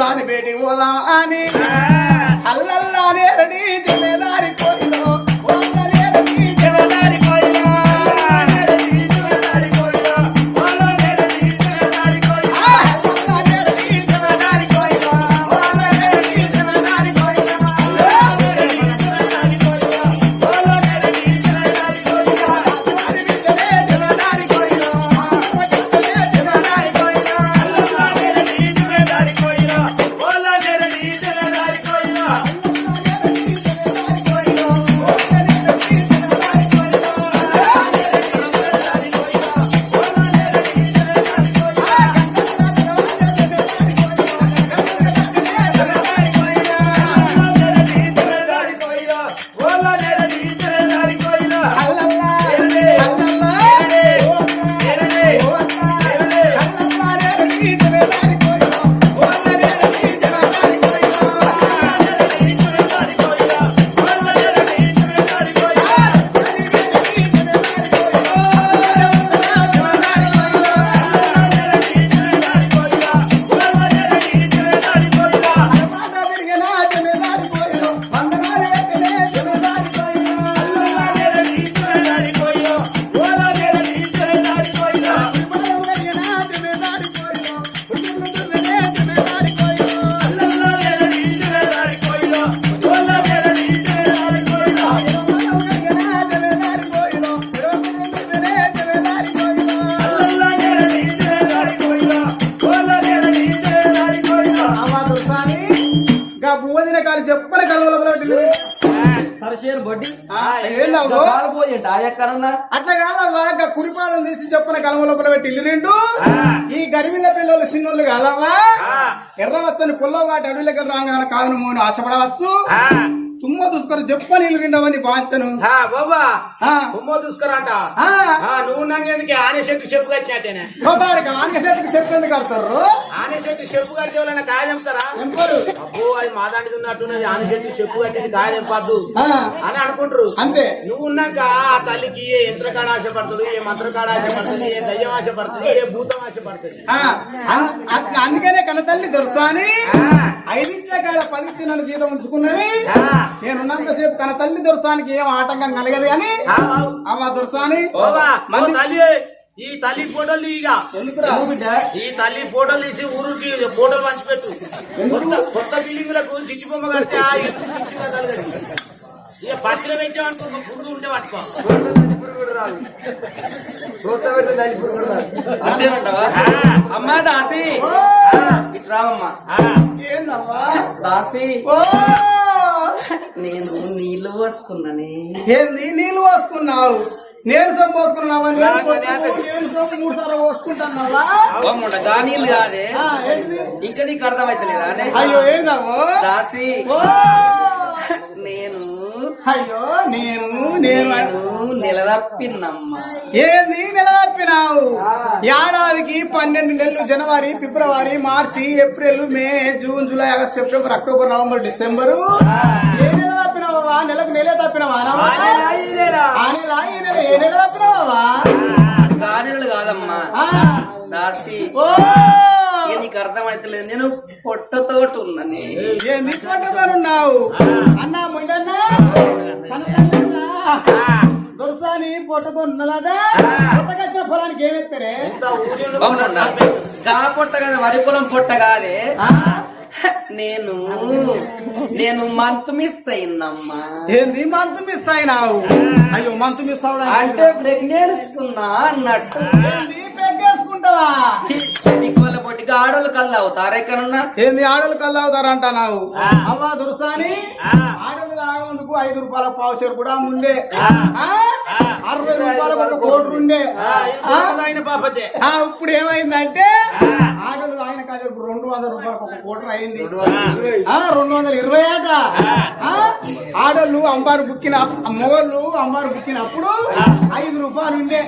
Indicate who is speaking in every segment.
Speaker 1: దాని బేటి పోదాం అని. అట్లా కాదవ్వా ఇంకా కుడిపాదం తీసి చెప్పిన కలమ లోపల పెట్టి ఇల్లు రెండు ఈ గరిమిల పిల్లలు చిన్నోళ్ళు కాదవ్వా ఎర్ర వచ్చని పుల్లవాటి అడవులకి రాగానే కావును మూని ఆశపడవచ్చు. తుమ్మ దుష్కర చెప్పని ఇల్లు రెండవని బాంచను.
Speaker 2: బాబా.
Speaker 1: ఆ,
Speaker 2: బొమ్మ చూసుకురాంట
Speaker 1: ఆ,
Speaker 2: నువ్వు నాకెందుకు ఆనే చెట్టు చెప్పు కట్టినట్టేనే?
Speaker 1: గోపాడికి ఆంగ చెట్టుకి చెప్పేందుకు కడతారు?
Speaker 2: ఆనే చెట్టు చెప్పు కట్టి ఎవరైనా కాయ
Speaker 1: ఎంపరు.
Speaker 2: అబ్బో అది మా దాంట్లో ఉన్నట్టున్నది. ఆనే చెట్టు చెప్పు కట్టేది కాయ
Speaker 1: ఆ,
Speaker 2: అని అనుకుంటారు.
Speaker 1: అంతే.
Speaker 2: నువ్వు ఉన్నాక ఆ తల్లికి ఏ యంత్రకాడ ఆశపడుతుంది ఏ మంత్రకాడ ఆశపడుతుంది ఏ దయ్యం ఆశపడుతుంది ఏ భూతం ఆశపడుతుంది?
Speaker 1: అన్- అన్- అందుకనే కన్న తల్లి దొరసాని ఐదించే కాడ పదిచ్చే నన్ను జీతం ఉంచుకున్నవి నేనున్నంతసేపు కన్న తల్లి దొరసానికి ఏం ఆటంకం కలగదు కానీ అవ్వ దొరసాని
Speaker 2: ఈ తల్లి ఫోటోలు తీయగా ఈ తల్లి ఫోటోలు తీసి ఊరికి ఫోటోలు పంచిపెట్టు. కొత్త కొత్త బిల్డింగ్లకు దిచ్చి బొమ్మ కడితే. ఇక పత్రిక పెట్టామనుకో ఒక గుర్తు ఉంటే పట్టుకో.
Speaker 3: అమ్మా దాసి.
Speaker 1: ఏందవ్వా
Speaker 3: దాసి.
Speaker 1: ఓ!
Speaker 3: నేను నీళ్ళు పోసుకున్నానే.
Speaker 1: ఏంది పోసుకున్నావు? నేను సొమ్ము పోసుకున్నావా? నేను పొద్దు- నేను సొమ్ము మూడు సార్లు పోసుకుంటున్నావా?
Speaker 3: గా నీళ్ళు కాదే.
Speaker 1: ఆ, ఏంది?
Speaker 3: ఇంకా నీకు అర్థమైతలేదా అనే?
Speaker 1: అయ్యో!
Speaker 3: నేను
Speaker 1: అయ్యో నేను నేను
Speaker 3: నేను నిలదప్పినమ్మా.
Speaker 1: ఏంది? నిలదప్పినావు? ఏడాదికి పన్నెండు నెలలు జనవరి ఫిబ్రవరి మార్చి April May June July August September October November December. తప్పినావా? నెలకు నెలే తప్పినావా ఏ నెల తప్పినావా?
Speaker 3: కాదమ్మా. దాసి.
Speaker 1: ఓ!
Speaker 3: నీకు అర్థమైతలేదు. నేను పొట్టతోటి ఉన్నని
Speaker 1: ఏంది పొట్టతోనున్నావు అన్నా ముందన్నా దొరసాని పొట్టతో ఉన్నదా పొట్టకొచ్చిన పొలానికి ఏమెత్తారే
Speaker 3: పొట్ట కాదు వరి పొలం పొట్ట కాదే? నేను నేను మంత్ మిస్ అయిందమ్మా.
Speaker 1: ఏంది? మంతు మిస్ అయినావు? అయ్యో మంతు మిస్ అవడం
Speaker 3: అంటే ప్రెగ్నెన్స్కున్నా అన్నట్టు. నీకు వాళ్ళ పొట్టిగా ఆడోళ్ళు కళ్ళు అవుతారు ఎక్కడున్నా?
Speaker 1: ఏంది ఆడలు కల్లావుతారంట నావు అవ్వా దురసాని. ఆడలు తాగేందుకు ఐదు రూపాయల పావుషేరు కూడా ఉండే ఆ? అరవై రూపాయలకు ఒక కోటి ఉండే?
Speaker 2: ఆయన పాపతే?
Speaker 1: ఇప్పుడు ఏమైందంటే ఆటలు ఆయన కాదు ఇప్పుడు రెండు వందల రూపాయలకు ఒక కోటర్ అయింది. ఆ, రెండు వందల ఇరవై ఆట ఆ, ఆడోళ్ళు అంబారు బుక్కిన మొగళ్ళు అంబారు బుక్కినప్పుడు ఐదు రూపాయలు ఉండే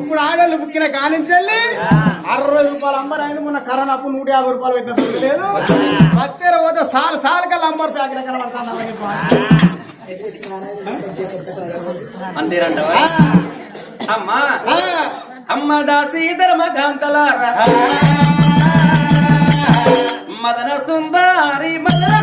Speaker 1: ఇప్పుడు ఆడోళ్ళు బుక్కిన కానించల్లి అరవై రూపాయలు అమ్మరు అయింది మొన్న కరోనా అప్పు నూట యాభై రూపాయలు పెట్టినప్పుడు లేదు బస్తీర పోతే సార్ సార్ కల్లా అమ్మరు ప్యాకెట్ కనబడుతుంది
Speaker 3: అమ్మా. అమ్మ దాసి ధర్మకాంతలారా మదన సుందరి మదన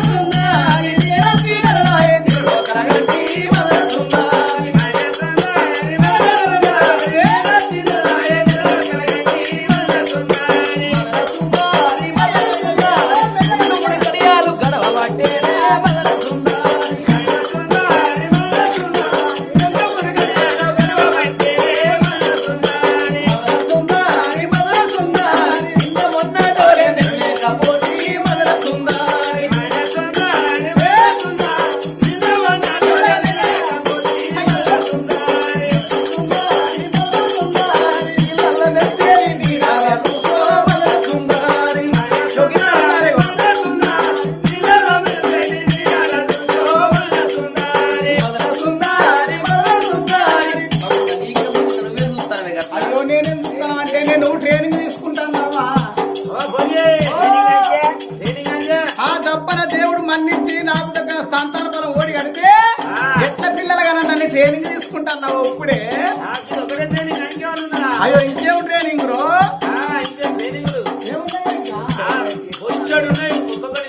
Speaker 1: Quando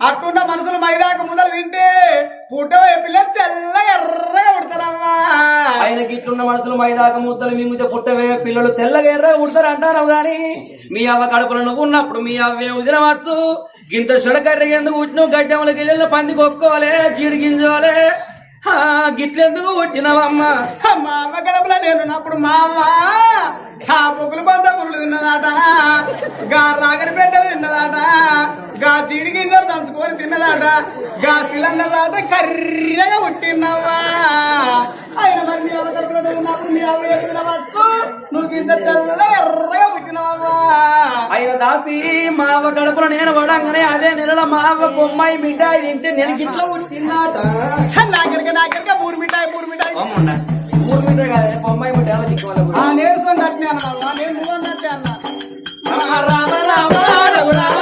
Speaker 1: అట్టున్న మనసులు మైదాక ముందలు తింటే ఫోటో పిల్ల తెల్లగా ఎర్రగా ఉడతారమ్మా
Speaker 3: ఆయనకి ఇట్లున్న మనసులు మైదాక ముద్దలు మీ ముందు పుట్టవే పిల్లలు తెల్లగా ఎర్రగా ఉడతారు అంటారు గాని? మీ అవ్వ కడుపులో నువ్వు ఉన్నప్పుడు మీ అవ్వే ఉదిరవచ్చు గింత సుడకర్ర ఎందుకు ఉట్టినావు గడ్డెముల గిల్లెలు పంది కొక్కోలే జీడి గింజోలే. గిట్లెందుకు వచ్చినవమ్మా
Speaker 1: మా అమ్మ గడపల నేనున్నప్పుడు మా అమ్మ ఆ పొగులు బంద పురుడు తిన్నదాట. గా రాగడి పెట్ట తిన్నదాట. గా జీడి పంచుకొని తిన్నదాట గా సిలిండర్ రాత కర్రగా పుట్టినవ్వా ఆయన మంది ఎవరు నువ్వు ఎర్రగా పుట్టినవ్వా
Speaker 3: అయ్యో దాసి మా అవ్వ నేను పడంగానే అదే నెలలో మా బొమ్మాయి మిఠాయి తింటే నేను గిట్లా పుట్టిందాట
Speaker 1: నాకరిక నాకరిక మూడు మిఠాయి మూడు మిఠాయి.
Speaker 3: మూడు మిఠాయి
Speaker 1: నేర్చుకొని నచ్చినా రామ రామ రఘురామ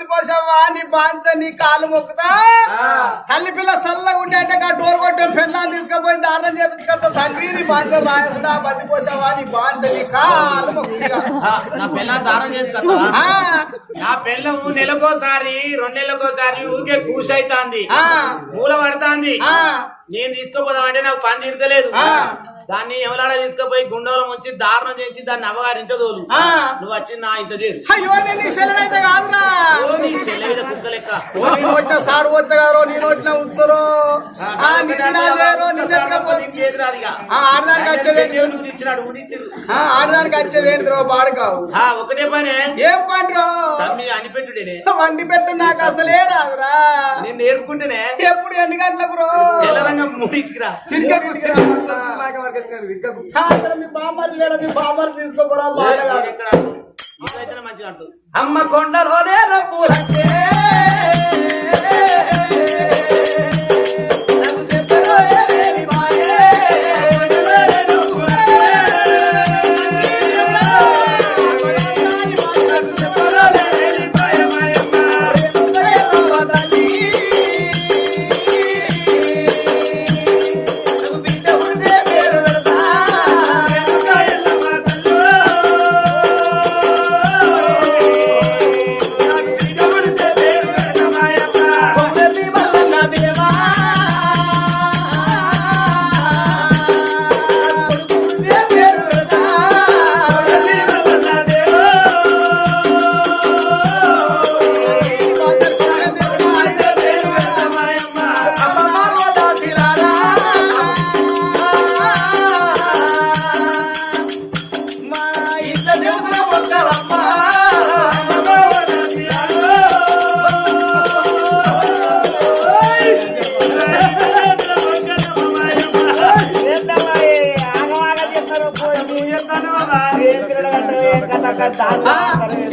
Speaker 1: రాయన్న బతికోసవ్వా నీ బాంచ నీ కాలు మొక్కుతా? తల్లి పిల్ల సల్లగా ఉంటే అంటే ఆ డోర్ కొట్టే పెళ్ళాన్ని తీసుకుపోయి దారుణం చేపించుకుంటా తండ్రి నీ బాంచ రాయసుడా బతికోసవ్వా నీ బాంచ నీ కాలు మొక్కుతా.
Speaker 2: ఆ, నా పిల్ల దారం చేసి కదా
Speaker 1: ఆ,
Speaker 2: నా పిల్లము నెలకోసారి రెండు నెలలకోసారి ఊరికే కూసైతాంది
Speaker 1: ఆ,
Speaker 2: మూల పడతాంది.
Speaker 1: ఆ,
Speaker 2: నేను తీసుకుపోదామంటే నాకు పని తీరతలేదు.
Speaker 1: ఆ.
Speaker 2: దాన్ని ఎవలాడ తీసుకుపోయి గుండెలో ముంచి దారుణం చేసి దాన్ని అవ్వగారి ఇంట్లో తోలు.
Speaker 1: ఆ.
Speaker 2: నువ్వు వచ్చి నా ఇంట్లో చేరు.
Speaker 1: అయ్యో నేను నీ సెలవైతే కాదురా.
Speaker 2: నీ కుక్క లెక్క.
Speaker 1: సాడు వద్దగారో ఉత్తరో. ఆడదానికి వచ్చేది
Speaker 2: ఉదిచ్చిరు
Speaker 1: ఆడదానికి ఏంటి
Speaker 2: ఒకటే పనే.
Speaker 1: ఏం
Speaker 2: సమ్మి అనిపెట్టుడే
Speaker 1: వండి పెట్టు నాకు అసలే రాదురా.
Speaker 2: నేను నేర్పుకుంటేనే
Speaker 1: ఎప్పుడు ఎన్ని గంటలకు రో?
Speaker 2: తెల్లరంగం మూడింటికి రా.
Speaker 1: ఆ,
Speaker 3: అమ్మ కొండలోనే
Speaker 1: రబ్బులంటే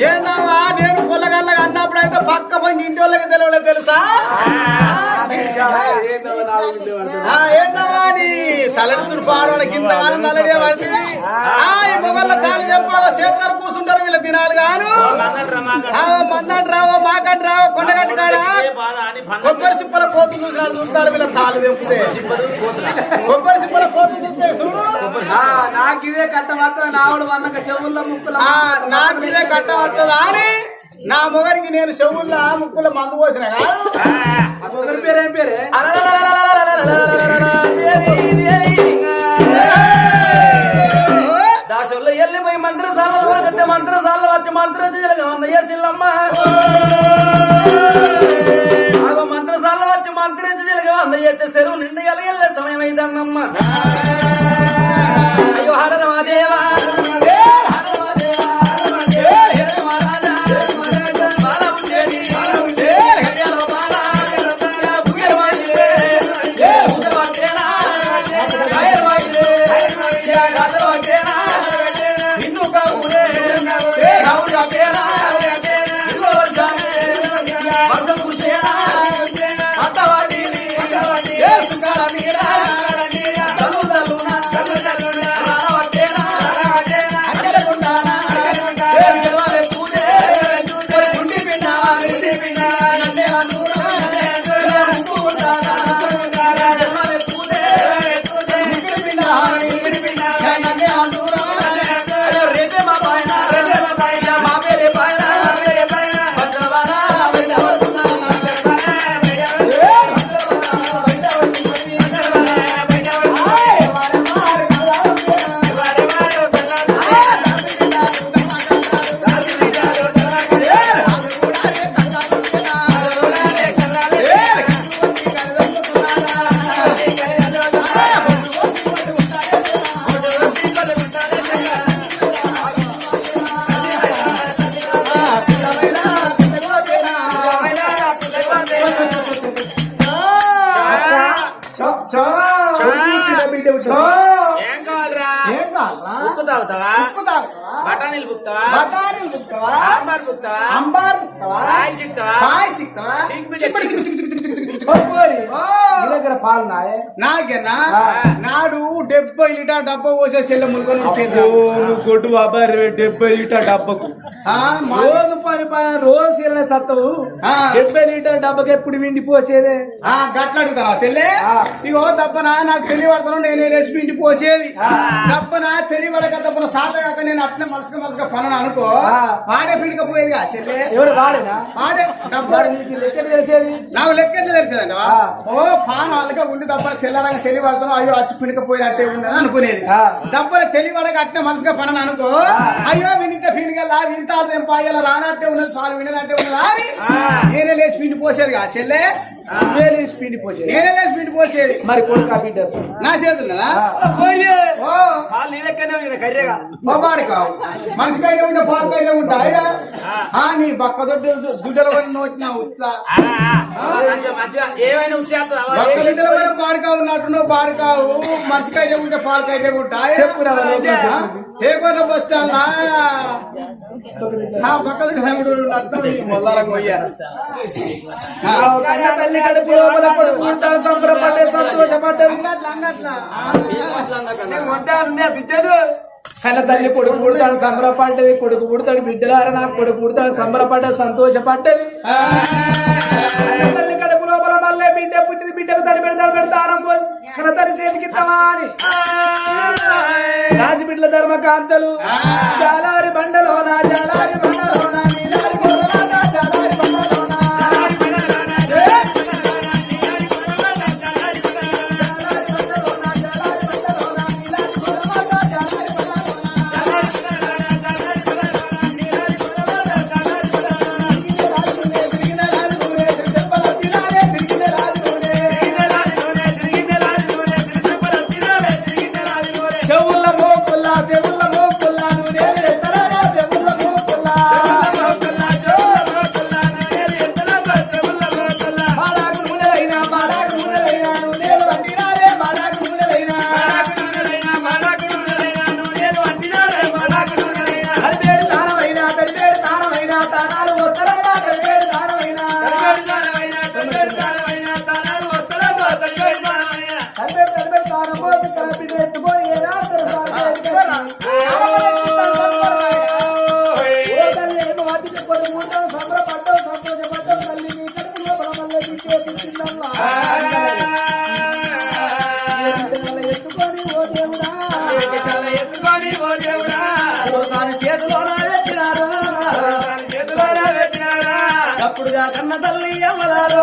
Speaker 1: ఏందమ్మా నేను పొలగల్లగా అన్నప్పుడు అయితే పక్క పోయి ఇంటి వాళ్ళకి తెలియలేదు తెలుసా. ఆ, ఏందమ్మా నీ తలడిసుడు పాడవాళ్ళ కింద కాలం తలడే పడుతుంది మొగళ్ళ తాళి చెప్పాలో చేతారు కూర్చుంటారు వీళ్ళ దినాలు గాను.
Speaker 2: మందండి రా మాకు.
Speaker 1: కొండగట్టు రావు కొండగట్టు కాడా కొబ్బరి సింపల కోతు చూసినారు చూస్తారు వీళ్ళ తాళ్ళు వెంపుతే. కొబ్బరి సింపల కోతు చూస్తే చూడు.
Speaker 3: నాకు ఇదే కట్ట వస్తుంది నావుడు వన్నక చెవుల్లో ముక్కులు
Speaker 1: నాకు ఇదే కట్ట వస్తుందా అని నా మొగరికి నేను చెవుల్లో ముక్కుల మందు పోసిన
Speaker 3: మొగరి పేరు ఏం పేరే? దాశల్లో వెళ్ళిపోయి మంత్రశాలలో మంత్రశాలలో వచ్చి మంత్రం చేయలేదు వంద సిల్లమ్మ
Speaker 2: ఏం కావాలరా ఉప్పు తాగుతావా బఠానీలు బుక్తావా
Speaker 1: బఠానీలు బుక్తావా
Speaker 2: అంబార్ బుక్తావా
Speaker 1: అంబార్ బుక్తావా
Speaker 2: పాయ్ చిక్తావా
Speaker 1: పాయ్ చిక్తావా చిక్కు చిక్కు చిక్కు చిక్కు చిక్కు చిక్కు చిక్కు
Speaker 3: దగ్గర పాలు నాయే?
Speaker 1: నాకేనా. నాడు డెబ్బై లీటర్ డబ్బా పోసే చెల్లె ములుకొని
Speaker 3: కొట్టు డెబ్బై లీటర్ డబ్బకు. రోజు పది పది రోజు వెళ్ళిన సత్తవు.
Speaker 1: ఆ.
Speaker 3: డెబ్బై లీటర్ డబ్బకి ఎప్పుడు విండిపోచేదే
Speaker 1: గట్ల అడుగుతావా చెల్లె?
Speaker 3: ఆ.
Speaker 1: ఇగో తప్పన నాకు తెలియబడతాను నేనే రెసిపీ ఇంటి పోసేది తప్పన తెలియబడక తప్పన సాధగాక నేను అట్నే మలసక మలసక పనులు అనుకో
Speaker 3: ఆ.
Speaker 1: వాడే పిండికపోయేదిగా చెల్లె?
Speaker 3: ఎవరు వాడేనా?
Speaker 1: వాడే డబ్బా
Speaker 3: వాడు నీకు లెక్కలు తెలిసేది?
Speaker 1: నాకు లెక్క
Speaker 3: ఆ.
Speaker 1: ఓ పాన్ వాళ్ళగా ఉండి దప్పన తెల్లరంగా తెలియబడతాను అయ్యో అచ్చి పిణికపోయినట్టే ఉన్నది అనుకునేది. దప్పన తెలియబడక అట్నే మనసుగా పనని అనుకో. అయ్యో వినింటే ఫీలింగల్లా వింటా పాయల రానట్టే ఉన్నది. పాలు వినదంటే ఉన్నదా. అని నేనే లేచి పిండి పోసేది కా చెల్లె.
Speaker 3: వేలు పిండి పోచేది
Speaker 1: నేనే లేచి పిండి పోసేది.
Speaker 3: మరి కొడుకు
Speaker 1: నా చేతున్నదా ఓ బాడి కావు మనిషికైనా ఉంటే ఆ. నీ బక్క దొడ్డు దుడ్డల నోచిన ఉత్సా.
Speaker 2: ఏమైనా వచ్చేస్తా
Speaker 1: దుడ్డల వల్ల పాడుకావు ఉన్నట్టున్నావు పాడుకావు. మనిషికైతే ఉంటే
Speaker 3: వాళ్ళు ఏం
Speaker 1: కోట బస్ స్టాండ్ బక్క దుడ్డు సంగుడు మొదలంగా పోయారు.
Speaker 3: కన్న తల్లి కడుపు లోపల కన్న తల్లి కొడుకు పుడతాడు సంబరపడ్డది కొడుకు పుడతాడు బిడ్డలారా నా కొడుకు పుడతాడు సంబరపడ్డది సంతోషపడ్డది తల్లి కడుపు లోపల మళ్ళీ బిడ్డ పుట్టిన బిడ్డకు తడి పెడతాడు పెడతాను కన తన చేతికి ఇస్తామా అని రాజు బిడ్డల ధర్మకాంతలు జాలారి బండలోనా జాలారి బండలోనా నీలారి గోడలోన, జాలారి బండలోనా చెవుల అప్పుడుగా కన్న తల్లి అమ్మలారో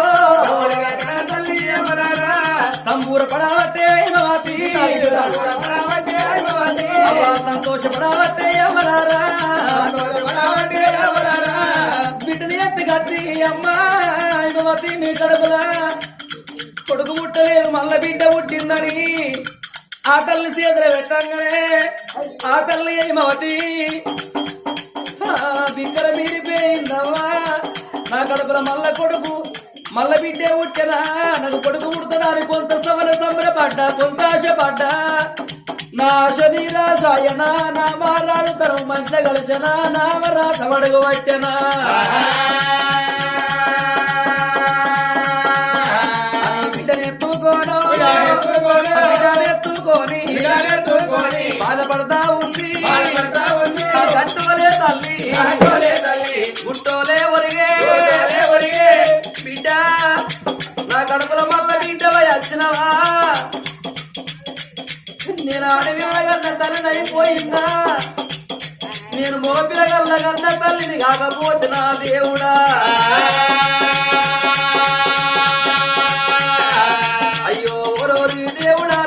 Speaker 3: సంబూర పడవట్టే హేమవతి అవ్వ సంతోషపడవట్టే అమ్మలారా బిడ్డని ఎత్తి కట్టి అమ్మా. హేమవతి నీ కడుపులా. కొడుకు పుట్టలేదు మల్ల బిడ్డ పుట్టిందని ఆ తల్లి చేతులు పెట్టంగానే ఆ తల్లి హేమవతి బిగ్గర మీరిపోయిందమ్మా నా కడుపుల మల్ల కొడుకు మల్ల బిడ్డే పుట్టినా నాకు కొడుకు పుడతాడని కొంత సవన సంబరపడ్డా కొంత ఆశపడ్డా నా ఆశ నిరాశాయనా నా మారాలు తరం మంచి కలిసిన? నా వరాస వడుగు పట్టెనా? బాధపడతా ఉంది. తల్లి. గుట్టోలే అడవిగన్న తల్లిని అయిపోయిందా నేను మోపిరగల్ల కన్న తల్లిని కాకపోతే నా దేవుడా? అయ్యో ఓరోరి దేవుడా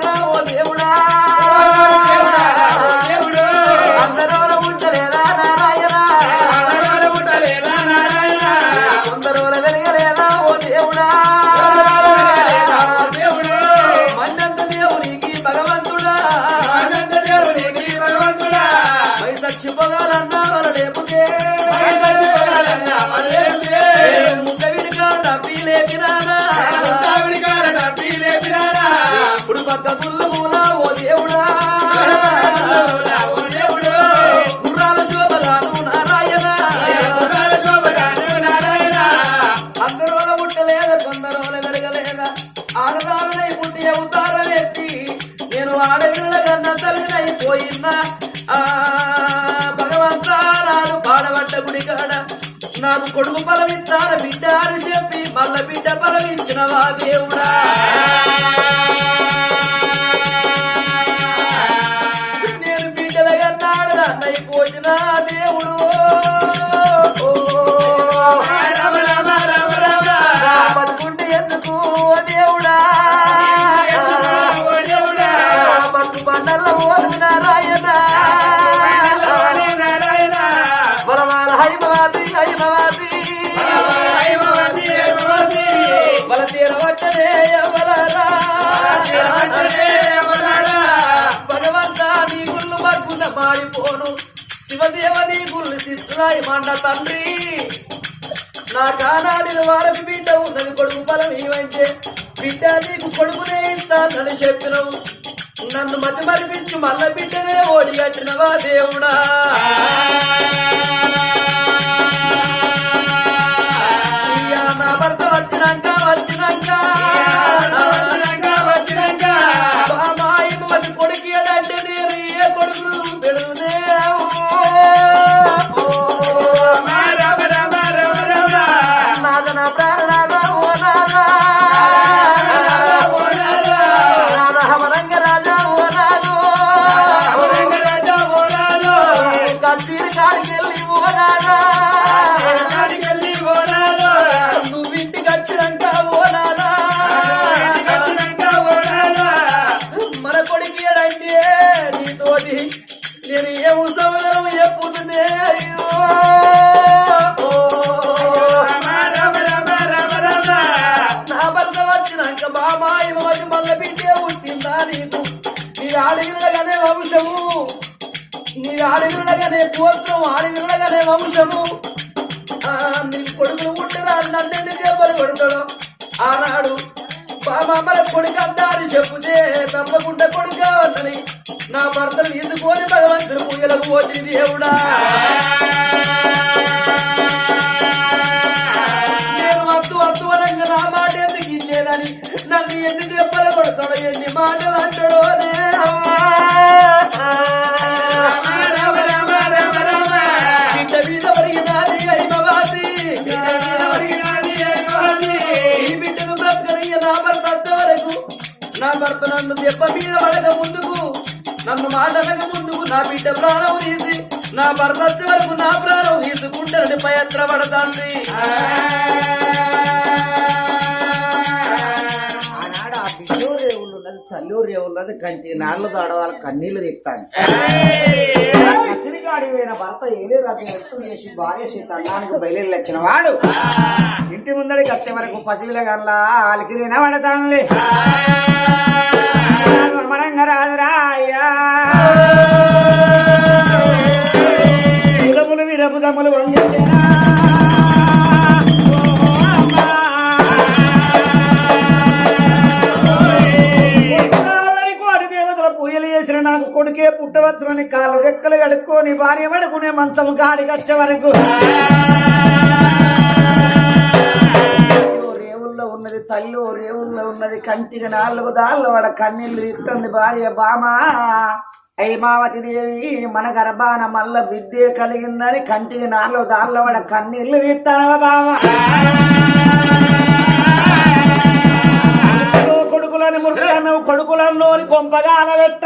Speaker 3: ఇప్పుడు పక్క దుర్లమూలా ఓ దేవుడా? గుర్రాల శోభగాను నారాయణ. అందరోల ముట్టలేద కొందరోల గడగలేదా. ఆడదారులై పుట్టి అవతారం ఎత్తి నేను ఆడపిల్ల కన్నా తల్లినైపోయిందా ఆ భగవంతా నాడు పాడబట్ట గుడి కాడ నాకు కొడుకు బలమిస్తాను బిడ్డ అని చెప్పి మల్ల వా దేవుడా గుళ్ళు మగ్గున మారిపోను శివదేవ నీ గుళ్ళు శిస్తున్నాయి మండ తండ్రి. నా కానాడిన వారపు బిడ్డ ఉన్నది కొడుకు బలం ఇవంటే బిడ్డ నీకు కొడుకునే ఇస్తానని చెప్పినవు. నన్ను మతి మరిపించి మల్ల బిడ్డనే ఓడి దేవుడా. నీతోటి నేను ఏ ఉత్సవం ఎప్పుడునే అయ్యో. నా భర్త వచ్చినాక బాబాయి మోది మల్ల బిడ్డే పుట్టిందా నీకు? నీ ఆడవిల్లగానే వంశము. నీ ఆడవిల్లగానే గోత్రం ఆడవిల్లగానే వంశము. నీ కొడుకులు పుట్టిన నన్ను చేపలు కొడతాడు ఆనాడు బామమ్మల కొడుకు అంటారు చెప్పుతే తప్పకుండా కొడుకు నా భర్తను తీసుకొని భగవంతుడు పూజలకు పోటీ దేవుడా? నేను వద్దు వద్దు అనగా నా మాట ఎందుకు ఇచ్చేదని నన్ను ఎన్ని దెబ్బలు కొడతాడు ఎన్ని మాటలు అంటాడో అమ్మా. నా భర్త నన్ను దెబ్బ మీద పడక ముందు నన్ను మాటలక ముందుకు నా బిడ్డ ప్రాణం తీసి నా భర్త వరకు నా ప్రాణం తీసుకుంటానని ప్రయత్న పడతాంది
Speaker 4: తల్లూరు ఆ కంటి నాళ్ళు దాడవాళ్ళ కన్నీళ్ళు తెస్తాను అడిగిన భర్త ఏలే రాత్రి చేసి భార్య చేసి అన్నానికి బయలుదేరి వచ్చిన వాడు. ఇంటి ముందడికి వచ్చే వరకు పసివిల గల్లా వాళ్ళకి పడతానులే మనంగా రాదురా అయ్యా దేవతల పూజలు చేసిన నాకు కొడుకే పుట్టవచ్చునని కాళ్ళు రెక్కలు కడుక్కొని భార్య పడుకునే మంచం కాడి కష్ట వరకు తల్లి రేవుల్లో ఉన్నది కంటికి నాలుగు దాళ్ళు వాడ కన్నీళ్ళు ఇస్తుంది భార్య బామా. హైమావతి దేవి మన గర్భాన మల్ల బిడ్డే కలిగిందని కంటికి నాలుగు దాళ్ళు వాడ కన్నీళ్ళు ఇస్తానవా బామా కొడుకులని మురుకులను కొడుకులను కొంపగా అనబెట్ట